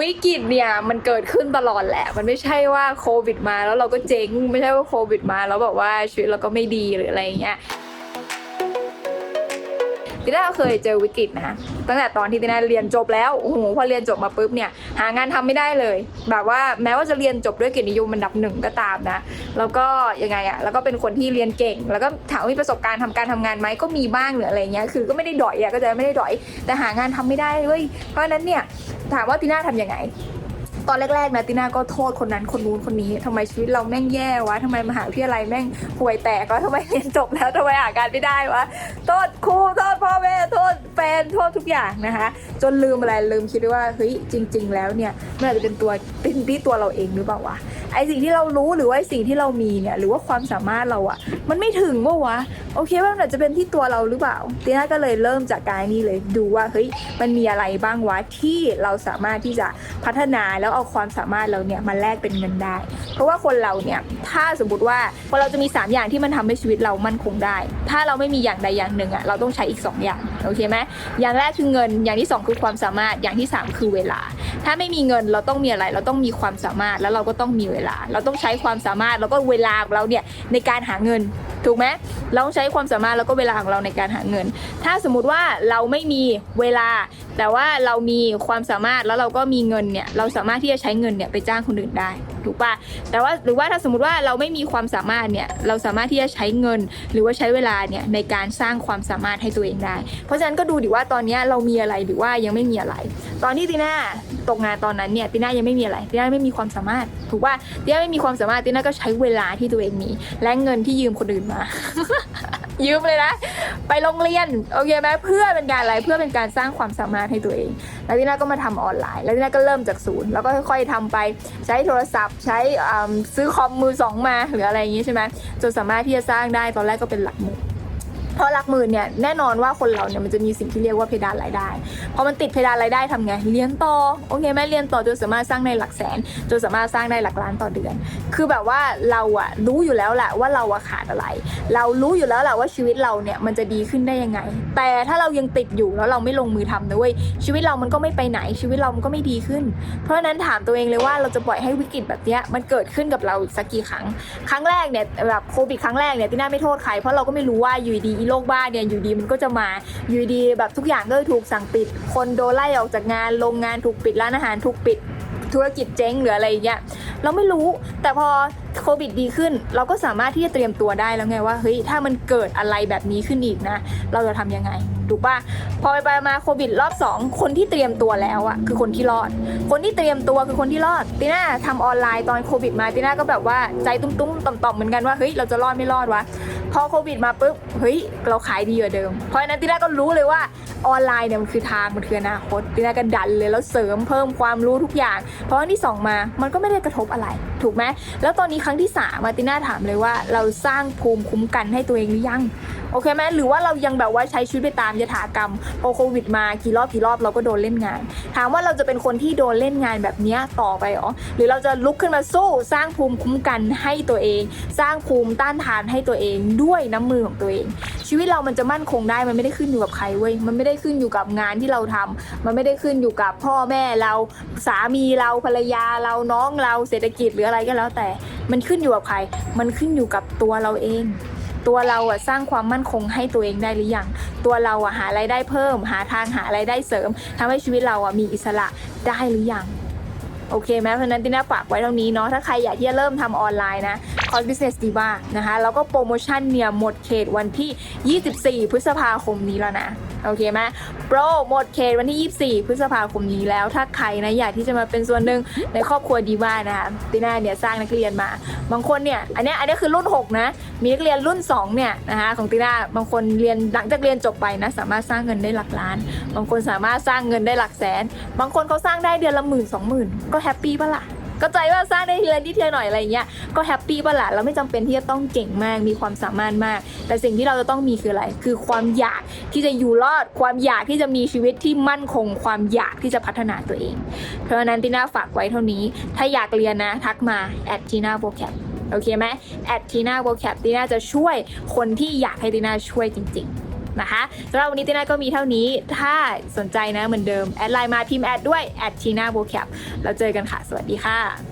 วิกฤตเนี่ยมันเกิดขึ้นตลอดแหละ มันไม่ใช่ว่าโควิดมาแล้วเราก็เจ๊ง ไม่ใช่ว่าโควิดมาแล้วแบบว่าชีวิตเราก็ไม่ดีหรืออะไรเงี้ย ติน่าเคยเจอวิกฤตนะตั้งแต่ตอนที่ติน่าเรียนจบแล้วโอ้โหพอเรียนจบมาปุ๊บเนี่ยหางานทำไม่ได้เลย แบบว่าแม้ว่าจะเรียนจบด้วยเกียรตินิยมอันดับหนึ่งก็ตามนะ แล้วก็ยังไงอะแล้วก็เป็นคนที่เรียนเก่ง แล้วก็ถามว่ามีประสบการณ์ทำการทำงานไหมก็มีบ้างหรืออะไรเงี้ยคือก็ไม่ได้ดอยอะก็จะไม่ได้ดอย แต่หางานทำไม่ได้เว้ยเพราะฉะนั้นเนี่ยถามว่าติน่าทำยังไง ตอนแรกๆนะติน่าก็โทษคนนั้นคนนู้นคนนี้ทำไมชีวิตเราแม่งแย่วะทำไมมหาวิทยาลัยแม่งห่วยแตกวะทำไมเรียนจบแล้วทำไมหางานไม่ได้วะโทษครูโทษพ่อแม่โทษแฟนโทษทุกอย่างนะคะ จนลืมอะไรลืมคิดด้วยว่าเฮ้ยจริง ๆ แล้วเนี่ยมันอาจจะเป็นตัวเป็นที่ตัวเราเองหรือเปล่าวะไอสิ่งที่เรารู้หรือว่าไอสิ่งที่เรามีเนี่ยหรือว่าความสามารถเราอะมันไม่ถึงปะวะโอเคว่ามันอาจจะเป็นที่ตัวเราหรือเปล่าตีน่าก็เลยเริ่มจากการนี้เลยดูว่าเฮ้ยมันมีอะไรบ้างวะที่เราสามารถที่จะพัฒนาแล้วเอาความสามารถเราเนี่ยมาแลกเป็นเงินได้ เพราะว่าคนเราเนี่ยถ้าสมมติว่าคนเราจะมี 3 อย่างที่มันทำให้ชีวิตเรามั่นคงได้ ถ้าเราไม่มีอย่างใดอย่างหนึ่งอะเราต้องใช้อีก 2 อย่างโอเคไหมอย่างแรกคือเงิน อย่างที่ 2 คือความสามารถอย่างที่ 3 คือเวลา ถ้าไม่มีเงินเราต้องมีอะไร เราต้องมีความสามารถแล้วเราก็ต้องมีเวลา เราต้องใช้ความสามารถแล้วก็เวลาของเราเนี่ยในการหาเงินถูกไหมเราต้องใช้ความสามารถแล้วก็เวลาของเราในการหาเงิน ถ้าสมมติว่าเราไม่มีเวลา แต่ว่าเรามีความสามารถแล้วเราก็มีเงินเนี่ยเราสามารถที่จะใช้เงินเนี่ยไปจ้างคนอื่นได้ถูกปะแต่ว่าหรือว่าถ้าสมมติว่าเราไม่มีความสามารถเนี่ยเราสามารถที่จะใช้เงิน หรือว่าใช้เวลาเนี่ยในการสร้างความสามารถให้ตัวเองได้ เพราะฉะนั้นก็ดูดิว่าตอนนี้เรามีอะไรหรือว่ายังไม่มีอะไร ตอนที่ตีน่าตกงานตอนนั้นเนี่ยตีน่ายังไม่มีอะไรตีน่าไม่มีความสามารถ ถูกป่ะตีน่าไม่มีความสามารถตีน่าก็ใช้เวลาที่ตัวเองมีและเงินที่ยืมคนอื่นมา ยืมเลยนะ ไปโรงเรียนโอเคไหมเพื่อเป็นการอะไรเพื่อเป็นการสร้างความสามารถให้ตัวเอง แล้วทีน่าก็มาทำออนไลน์ แล้วทีน่าก็เริ่มจากศูนย์แล้วก็ค่อยๆทำไปใช้โทรศัพท์ ใช้ซื้อคอมมือสองมาหรืออะไรอย่างงี้ใช่ไหมจนสามารถที่จะสร้างได้ตอนแรกก็เป็นหลักหมื่น ราะหลักหมื่นเนี่ยแน่นอนว่าคนเราเนี่ยมันจะมีสิ่งที่เรียกว่าเพดานรายได้พอมันติดเพดานรายได้ทำไงเรียนต่อโอเคไหมเรียนต่อจนสามารถสร้างในหลักแสนจนสามารถสร้างได้หลักล้านต่อเดือน คือแบบว่าเราอะรู้อยู่แล้วแหละว่าเราอะขาดอะไร เรารู้อยู่แล้วแหละว่าชีวิตเราเนี่ยมันจะดีขึ้นได้ยังไง แต่ถ้าเรายังติดอยู่แล้วเราไม่ลงมือทำนะเว้ยชีวิตเรามันก็ไม่ไปไหนชีวิตเรามันก็ไม่ดีขึ้น เพราะฉะนั้นถามตัวเองเลยว่าเราจะปล่อยให้วิกฤตแบบเนี้ยมันเกิดขึ้นกับเราอีกสักกี่ครั้ง ครั้งแรกเนี่ยแบบโควิดครั้งแรกเนี่ยที่น่าไม่โทษใครเพราะเราก็ไม่รู้ว่าอยู่ดีอีโรคบ้าเนี่ยอยู่ดีมันก็จะมาอยู่ดีแบบทุกอย่างก็ถูกสั่งปิด คนโดนไล่ออกจากงานโรงงานถูกปิดร้านอาหารถูกปิดธุรกิจเจ๊งหรืออะไรอย่างเงี้ยเราไม่รู้แต่พอโควิดดีขึ้น เราก็สามารถที่จะเตรียมตัวได้แล้วไงว่าเฮ้ยถ้ามันเกิดอะไรแบบนี้ขึ้นอีกนะ เราจะทำยังไงถูกปะพอไปไปมาโควิดรอบสองคนที่เตรียมตัวแล้วอะคือคนที่รอด คนที่เตรียมตัวคือคนที่รอดตีน่าทำออนไลน์ตอนโควิดมาตีน่าก็แบบว่าใจตุ้มๆต่อมๆเหมือนกันว่าเฮ้ยเราจะรอดไม่รอดวะ พอโควิดมาปุ๊บเฮ้ยเราขายดีกว่าเดิม เพราะฉะนั้นตีน่าก็รู้เลยว่าออนไลน์เนี่ยมันคือทางมันคืออนาคตตีน่าก็ดันเลยแล้วเสริมเพิ่มความรู้ทุกอย่าง เพราะอันที่สองมามันก็ไม่ได้กระทบอะไร ถูกไหมแล้วตอนนี้ครั้งที่สามาติน่าถามเลยว่าเราสร้างภูมิคุ้มกันให้ตัวเองหรือยังโอเคไหมหรือว่าเรายังแบบว่าใช้ชีวิตไปตามยถากรรมพอโควิดมากี่รอบกี่รอบเราก็โดนเล่นงาน ถามว่าเราจะเป็นคนที่โดนเล่นงานแบบเนี้ยต่อไปหรอหรือเราจะลุกขึ้นมาสู้สร้างภูมิคุ้มกันให้ตัวเอง สร้างภูมิต้านทานให้ตัวเองด้วยน้ำมือของตัวเอง ชีวิตเรามันจะมั่นคงได้มันไม่ได้ขึ้นอยู่กับใครเว้ยมันไม่ได้ขึ้นอยู่กับงานที่เราทำมันไม่ได้ขึ้นอยู่กับพ่อแม่เราสามีเราภรรยาเราน้องเราเศรษฐกิจหรืออะไรก็แล้วแต่ มันขึ้นอยู่กับใคร มันขึ้นอยู่กับตัวเราเองตัวเราอะสร้างความมั่นคงให้ตัวเองได้หรือยัง ตัวเราอะหารายได้เพิ่ม หาทางหารายได้เสริมทำให้ชีวิตเราอะมีอิสระได้หรือยัง โอเคไหมเพราะนั้นติน่าฝากไว้เท่านี้เนาะถ้าใครอยากที่จะเริ่มทำออนไลน์นะคอร์ส Business Diva นะคะแล้วก็โปรโมชั่นเนี่ยหมดเขตวันที่ 24 พฤษภาคมนี้แล้วนะโอเคไหมโปรหมดเขตวันที่ 24 พฤษภาคมนี้แล้ว ถ้าใครนะอยากที่จะมาเป็นส่วนหนึ่งในครอบครัวดีว่านะคะติน่าเนี่ยสร้างนักเรียนมา บางคนเนี่ยอันนี้อันนี้คือรุ่น 6 นะ มีนักเรียนรุ่น 2 เนี่ยนะคะของติน่าบางคนเรียนหลังจากเรียนจบไปนะสามารถสร้างเงินได้หลักล้าน บางคนสามารถสร้างเงินได้หลักแสน บางคนเขาสร้างได้เดือนละหมื่นสองหมื่นก็แฮปปี้ปะล่ะก็ใจว่าสร้างได้ทีละนิดทีละหน่อยอะไรเงี้ยก็แฮปปี้ปะล่ะเราไม่จำเป็นที่จะต้องเก่งมากมีความสามารถมาก แต่สิ่งที่เราจะต้องมีคืออะไร คือความอยากที่จะอยู่รอด ความอยากที่จะมีชีวิตที่มั่นคง ความอยากที่จะพัฒนาตัวเอง เพราะฉะนั้นติน่าฝากไว้เท่านี้ ถ้าอยากเรียนนะ ทักมา at tina vocab โอเคไหม at tina vocab ติน่าจะช่วยคนที่อยากให้ติน่าช่วยจริง ๆ นะคะสำหรับวันนี้ตีน่าก็มีเท่านี้ ถ้าสนใจนะเหมือนเดิม แอดไลน์มาพิมพ์แอดด้วยแอดทีน่าโบแคปแล้วเจอกันค่ะ สวัสดีค่ะ